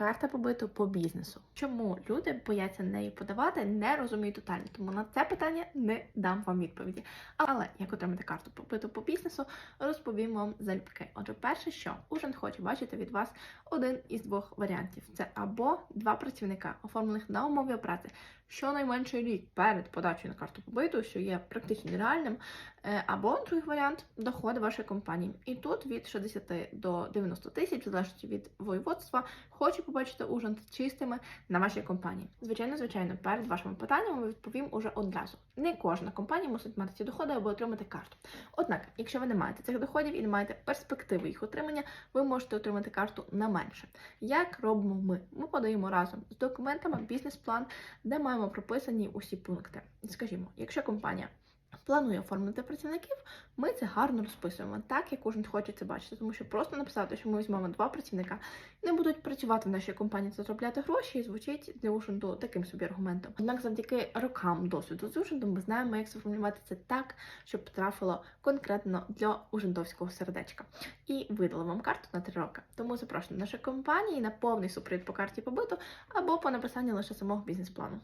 карта побиту по бізнесу. Чому люди бояться неї подавати, не розумію тотально. Тому на це питання не дам вам відповіді. Але як отримати карту побиту по бізнесу, розповім вам залюбки. Отже, перше, що Ужин хоче бачити від вас один із двох варіантів: це або два працівника, оформлених на умові праці, щонайменше рік перед подачею на карту побиту, що є практично нереальним, е, або другий варіант доходи вашої компанії. І тут від 60 до 90 тисяч, в залежності від воєводства, хочу побачити ужин чистими на вашій компанії. Звичайно, звичайно, перед вашими питаннями відповім уже одразу. Не кожна компанія мусить мати ці доходи, аби отримати карту. Однак, якщо ви не маєте цих доходів і не маєте перспективи їх отримання, ви можете отримати карту на менше. Як робимо ми? Ми подаємо разом з документами бізнес-план, де маємо прописані усі пункти. Скажімо, якщо компанія планує оформити працівників, ми це гарно розписуємо, так як кожен хоче це бачити, тому що просто написати, що ми візьмемо два працівника, не будуть працювати в нашій компанії, заробляти гроші, і звучить для Ушенду таким собі аргументом. Однак, завдяки рокам досвіду з Ушендом, ми знаємо, як сформулювати це так, щоб потрапило конкретно для ужендовського сердечка. І видали вам карту на три роки. Тому запрошую нашої компанії на повний супровід по карті побиту або по написанню лише самого бізнес-плану.